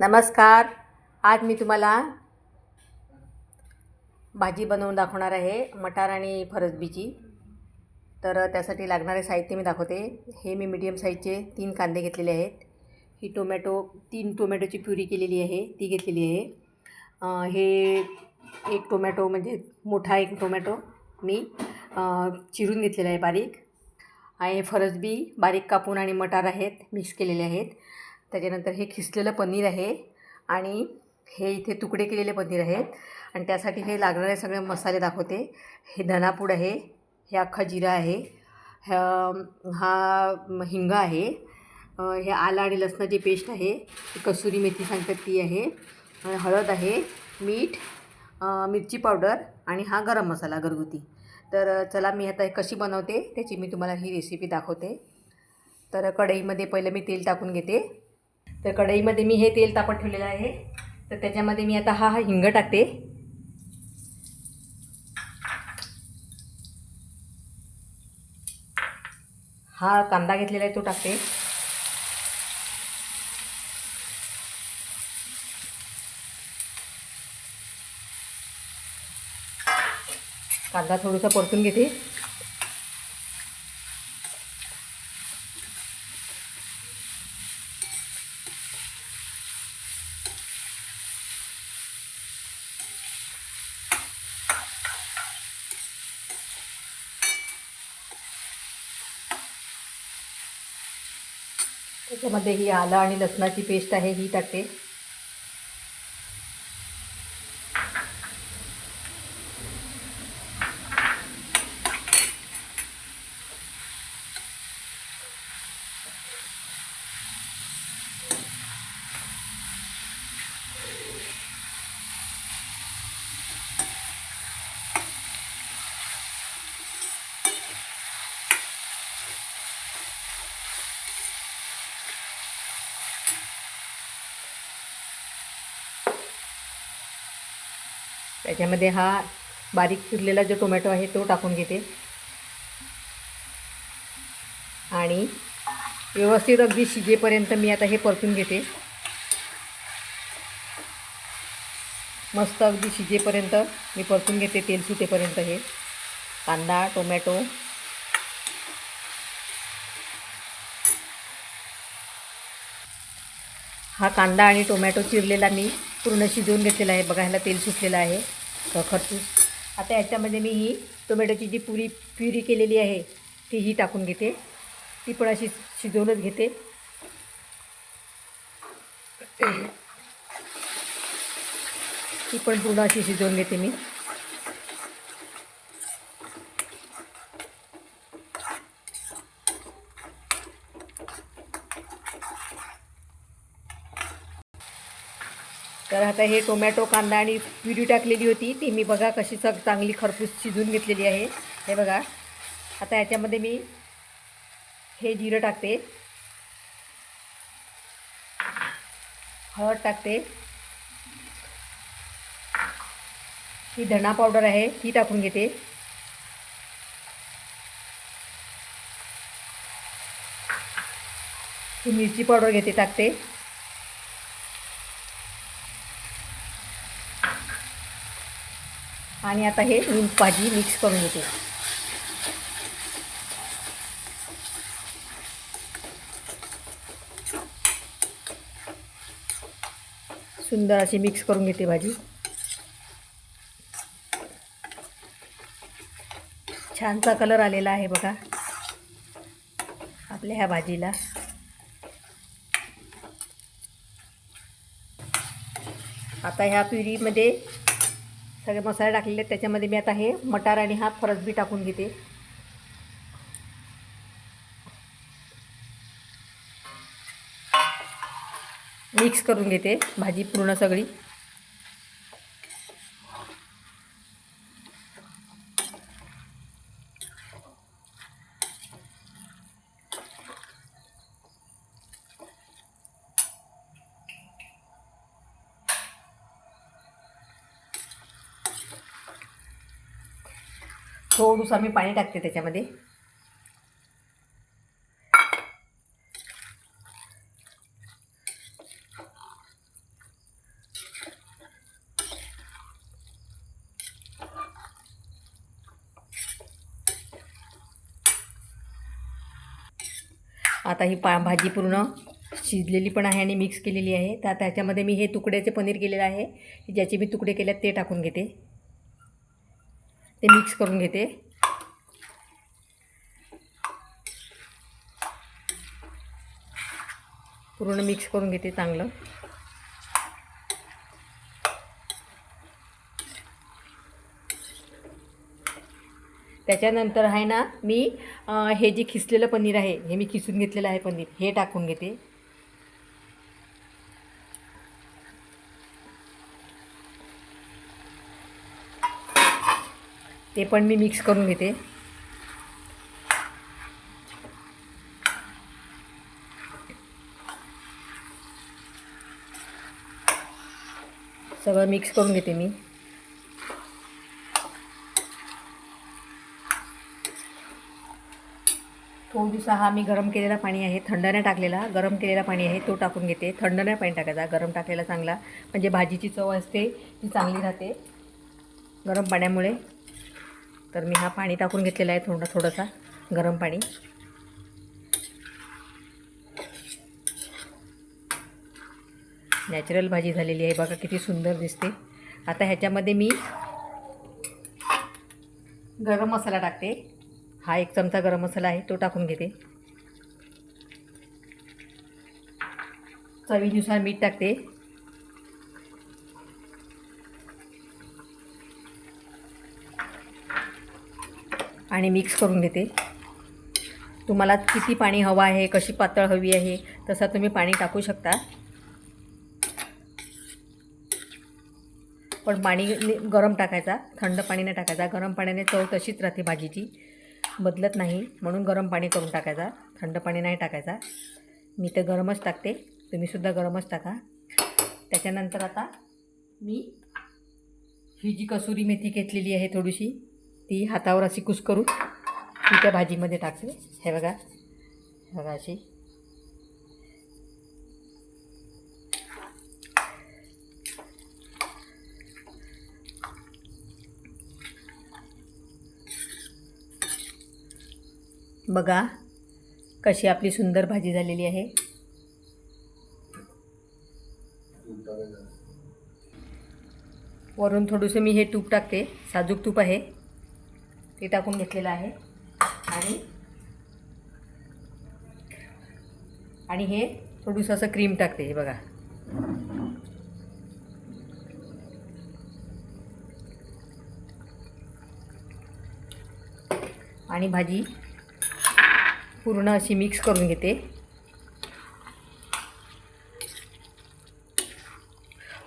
नमस्कार. आज मी तुम्हाला भाजी बनवून दाखवणार आहे मटार आणि फरसबीची. तर त्यासाठी लागणारे साहित्य मी दाखवते. हे मी मीडियम साईजचे तीन कांदे घेतलेले आहेत. ही टोमॅटो तीन टोमॅटोची प्युरी केलेली आहे. ती घेतलेली आहे. हे एक टोमॅटो म्हणजे मोठा एक टोमॅटो मी चिरून घेतलेला आहे बारीक. आणि फरसबी बारीक कापून आणि मटार आहेत मिक्स केलेले आहेत. त्याच्यानंतर हे खिसलेलं पनीर आहे आणि हे इथे तुकडे केलेले पनीर आहेत. आणि त्यासाठी हे लागणारे सगळे मसाले दाखवते. हे धनापूड आहे हे अख्खा जिरा आहे ह्या- हा हिंगा हिंग आहे हे आलं आणि लसणाची पेस्ट आहे कसुरी मेथी सांगतात ती आहे हळद आहे मीठ मिरची पावडर आणि हा गरम मसाला घरगुती. तर चला मी आता हे कशी बनवते त्याची मी तुम्हाला ही रेसिपी दाखवते. तर कढईमध्ये पहिलं मी तेल टाकून घेते. तर कढईमध्ये मी हे तेल तापत ठेवलेलं आहे. तर त्याच्यामध्ये मी आता हा हा हिंग टाकते. हा कांदा घेतलेला आहे तो टाकते. कांदा थोडासा परतून घेते. त्याच्यामध्ये ही आलं आणि लसणाची पेस्ट आहे ही टाकते. त्याच्यामध्ये हा बारीक चिरलेला जो टोमॅटो आहे तो टाकून घेते. आणि व्यवस्थित अगदी शिजेपर्यंत मी आता हे परतून घेते. मस्त अगदी शिजेपर्यंत मी परतून घेते तेल सुटेपर्यंत हे. कांदा टोमॅटो. हा कांदा आणि टोमॅटो चिरलेला मी पूर्ण शिजवून घेतलेलं आहे. बघा ह्याला तेल सुटलेलं आहे. अ, खरपूस. आता याच्यामध्ये मी ही टोमॅटोची जी पुरी प्युरी केलेली आहे ती ही टाकून घेते. ती पण अशी शिजवूनच घेते. ती पण पूर्ण अशी शिजवून घेते मी. तर आता हे टोमॅटो कांदा आणि प्युरी टाकलेली होती. ती मी बघा कशी सग चांगली खरपूस शिजून घेतलेली आहे. हे बघा. आता याच्यामध्ये मी हे जिरं टाकते. हळद टाकते. ही धणा पावडर आहे ती टाकून घेते. ही मिरची पावडर घेते टाकते. आणि आता हे मी भाजी मिक्स करून घेते. सुंदर अशी मिक्स करून घेते भाजी. छानसा कलर आलेला आहे बघा. आपल्या ह्या भाजीला. आता ह्या प्युरीमध्ये सगळे मसाले टाकलेले आहेत. त्याच्यामध्ये मी आता हे मटार आणि हा फरसबी टाकून घेते. मिक्स करून घेते भाजी पूर्ण सगळी. थोडंसं मी पाणी टाकते त्याच्यामध्ये. आता ही पा भाजी पूर्ण शिजलेली पण आहे आणि मिक्स केलेली आहे. तर त्याच्यामध्ये मी हे तुकड्याचे पनीर केलेलं आहे. ज्याचे मी तुकडे केले ते टाकून घेते. ते मिक्स करून घेते. पूर्ण मिक्स करून घेते चांगलं. त्याच्यानंतर आहे ना मी हे जे खिसलेलं पनीर आहे हे मी खिसून घेतलेलं आहे पनीर हे टाकून घेते. ते पण मी मिक्स करून घेते. सगळं मिक्स करून घेते मी. थोडंसं हा मी गरम केलेला पाणी आहे थंड नाही टाकलेला. गरम केलेला पाणी आहे तो टाकून घेते. थंड नाही पाणी टाकायचा. गरम टाकलेला चांगला. म्हणजे भाजीची चव असते ती चांगली राहते. गरम पाण्यामुळे. तर मी हा पाणी टाकून घेतलेला आहे थोडा थोडासा गरम पाणी. नॅचरल भाजी झालेली आहे. बघा किती सुंदर दिसते. आता ह्याच्यामध्ये मी गरम मसाला टाकते. हा एक चमचा गरम मसाला आहे तो टाकून घेते. चवीनुसार मीठ टाकते. आणि मिक्स करून घेते. तुम्हाला किती पाणी हवं आहे कशी पातळ हवी आहे तसा तुम्ही पाणी टाकू शकता. पण पाणी गरम टाकायचा थंड पाणी नाही टाकायचा. गरम पाण्याने चव तशीच राहते भाजीची. बदलत नाही म्हणून गरम पाणी करून टाकायचा. थंड पाणी नाही टाकायचा. मी तर गरमच टाकते. तुम्हीसुद्धा गरमच टाका. त्याच्यानंतर आता मी ही जी कसुरी मेथी घेतलेली आहे थोडीशी ती हातावर अशी कुस्करून ती त्या भाजीमध्ये टाकते. हे बघा. हे बघा अशी. बघा कशी आपली सुंदर भाजी झालेली आहे. वरून थोडंसं मी हे तूप टाकते. साजूक तूप आहे. ते टाकून घेतलेलं आहे. आणि आणि हे थोडंसं असं क्रीम टाकते हे बघा. आणि भाजी पूर्ण अशी मिक्स करून घेते.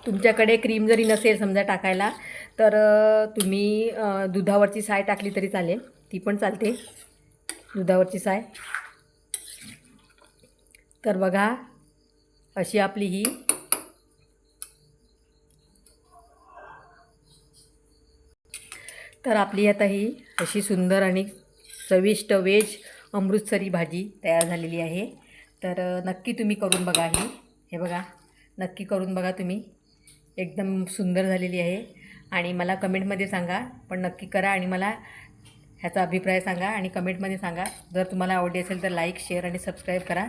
तुमच्याकडे क्रीम जरी नसेल समजा टाकायला तर तुम्ही दुधावरची साय टाकली तरी चालेल. ती पण चालते. दुधावरची साय. तर बघा अशी आपली ही तर आपली आता ही अशी सुंदर आणि चविष्ट वेज अमृतसरी भाजी तयार झालेली आहे. तर नक्की तुम्ही करून बघा ही. हे बघा नक्की करून बघा तुम्ही. एकदम सुंदर झालेली आहे. आणि मला कमेंटमध्ये सांगा पण नक्की करा आणि मला ह्याचा अभिप्राय सांगा आणि कमेंटमध्ये सांगा. जर तुम्हाला आवडली असेल तर लाईक शेअर आणि सबस्क्राईब करा.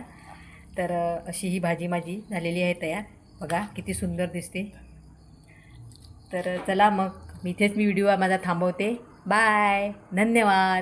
तर अशी ही भाजी माझी झालेली आहे तयार. बघा किती सुंदर दिसते. तर चला मग इथेच मी व्हिडिओ माझा थांबवते. बाय धन्यवाद!